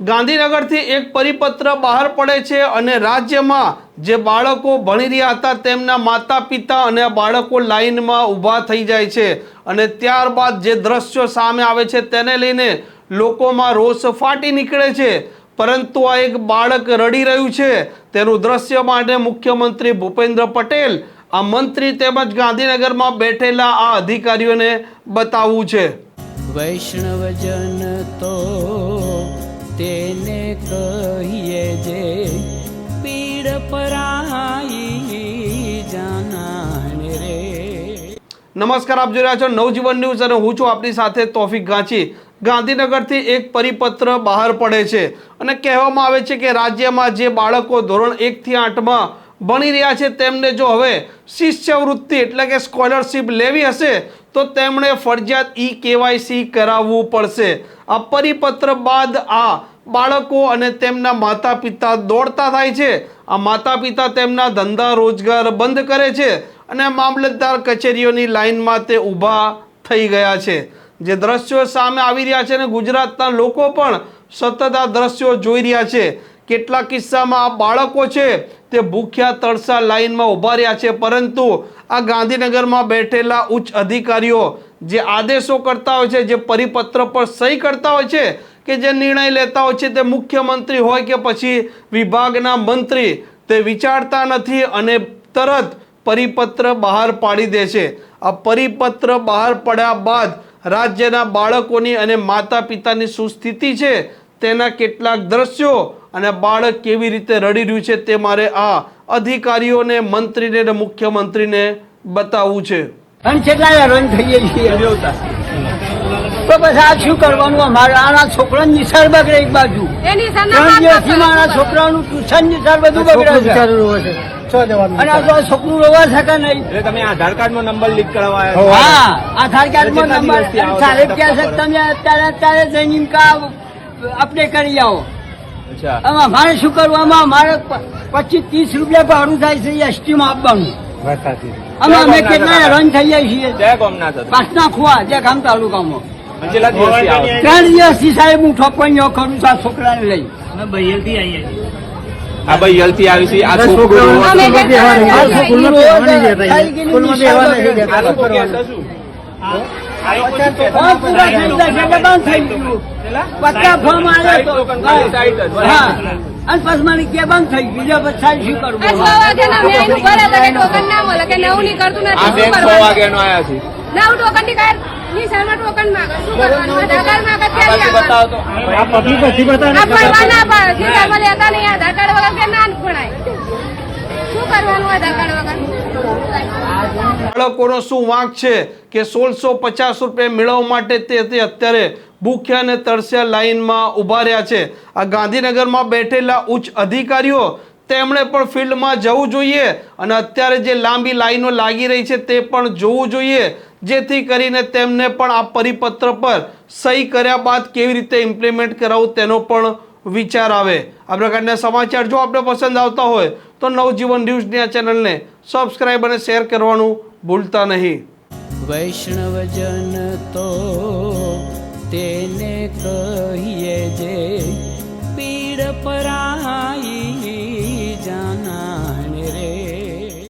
ગાંધીનગરથી એક પરિપત્ર બહાર પડે છે અને રાજ્યમાં જે બાળકો ભણી રહ્યા હતા તેમના માતા પિતા અને બાળકો લાઈનમાં ઊભા થઈ જાય છે. અને ત્યારબાદ જે દ્રશ્યો સામે આવે છે તેને લઈને લોકોમાં રોષ ફાટી નીકળે છે. પરંતુ આ એક બાળક રડી રહ્યું છે. તેનું દ્રશ્ય માટે મુખ્યમંત્રી ભૂપેન્દ્ર પટેલ, આ મંત્રી તેમજ ગાંધીનગરમાં બેઠેલા આ અધિકારીઓને બતાવવું છે. વૈષ્ણવજન તો તેને કહીએ જે પીડ પરાઈ જાનાને રે. નમસ્કાર, આપ જોઈ રહ્યા છો નવજીવન ન્યૂઝ અને હું છું આપની સાથે તોફિક ગાંચી. ગાંધીનગરથી એક પરિપત્ર બહાર પડે છે અને કહેવામાં આવે છે કે રાજ્યમાં જે બાળકો ધોરણ એકથી આઠમાં ભણી રહ્યા છે, તેમને જો હવે શિષ્યવૃત્તિ એટલે કે સ્કોલરશિપ લેવી હશે, તો તેમણે ફરજિયાત ઈ કેવાયસી કરાવવું પડશે. આ પરિપત્ર બાદ આ બાળકો અને તેમના માતા પિતા દોડતા થાય છે. આ માતા પિતા તેમના ધંધા રોજગાર બંધ કરે છે અને મામલતદાર કચેરીઓની લાઈનમાં તે ઊભા થઈ ગયા છે. જે દ્રશ્યો સામે આવી રહ્યા છે અને ગુજરાતના લોકો પણ સતત આ દ્રશ્યો જોઈ રહ્યા છે. કેટલા કિસ્સામાં આ બાળકો છે તે ભૂખ્યા તળસા લાઇનમાં ઊભા રહ્યા છે. પરંતુ આ ગાંધીનગરમાં બેઠેલા ઉચ્ચ અધિકારીઓ જે આદેશો કરતા હોય છે, જે પરિપત્ર પર સહી કરતા હોય છે કે જે નિર્ણય લેતા હોય છે તે મુખ્યમંત્રી હોય કે પછી વિભાગના મંત્રી, તે વિચારતા નથી અને તરત પરિપત્ર બહાર પાડી દે છે. આ પરિપત્ર બહાર પડ્યા બાદ રાજ્યના બાળકોની અને માતા પિતાની શું સ્થિતિ છે તેના કેટલાક દ્રશ્યો અને બાળક કેવી રીતે રડી રહ્યું છે તે મારે આ અધિકારીઓને, મંત્રીને મુખ્યમંત્રીને બતાવવું છે. અને કેટલા હેરાન થઈએ છીએ તો પછી આ શું કરવાનું? અમારે આના છોકરાની નિશાળ બગડે એક બાજુ. ત્રણ દિવસથી મારા છોકરાનું ટ્યુશન નિશાળ બધું બગડે છે. અને આ તો આ છોકરું રોવા શકે નહીં? તમે આધાર કાર્ડ નો નંબર લીક કરવા હા આધાર કાર્ડ નંબર? સાહેબ કહે છે તમે અત્યારે અત્યારે જઈને કા અપડેટ કરી આવો. આમાં મારે શું કરવામાં મારે પચીસ ત્રીસ રૂપિયા ભાડું થાય છે એસટી માં આપવાનું. અમે અમે કેટલા રન થઈ જાય છીએ પાસના ખુવા જે ગામ તાલુકામાં. કેટલા દિવસથી આવો. ત્રણ દિવસથી સાહેબ હું ઠોકવાઈઓ કરું છું આ છોકરાને લઈ. આ ભાઈ યલથી આવી છે આ છોકરો અમે છે. આ અને પછી કે બંધ થઈ બીજા પછી શું કરવું છ વાગ્યાના મેં ભરે ટોકન ના મળે કે નવું ની કરતું આ નથી છ કરવાનું? વાગ્યાનો આયા છે. નવું ટોકનની કરની સામે ટોકન માંગે. શું કરવાનું? આધાર કાર્ડ માંગે આ ક્યાંથી બાજુ બતાવો આ પડવા ના. પાડે જીવનમાં લેતા નહીં આધાર કાર્ડ વગર કે ના ભણાય શું કરવાનું આધાર કાર્ડ વગર? બાળકોનો શું વાંક છે કે સોળસો પચાસ રૂપિયા મેળવવા માટે તે તે અત્યારે ભૂખ્યા અને તરસ્યા લાઈનમાં ઊભા રહ્યા છે. આ ગાંધીનગરમાં બેઠેલા ઉચ્ચ અધિકારીઓ તેમણે પણ ફિલ્ડમાં જવું જોઈએ અને અત્યારે જે લાંબી લાઈનો લાગી રહી છે તે પણ જોવું જોઈએ. જેથી કરીને તેમને પણ આ પરિપત્ર પર સહી કર્યા બાદ કેવી રીતે ઇમ્પ્લિમેન્ટ કરાવવું તેનો પણ વિચાર આવે. આ પ્રકારના સમાચાર જો આપને પસંદ આવતા હોય, તો નવજીવન ન્યૂઝની આ ચેનલને સબસ્ક્રાઈબ અને શેર કરવાનું ભૂલતા નહીં. વૈષ્ણવજન તો તેને કહીએ જે પીડ પરાઈ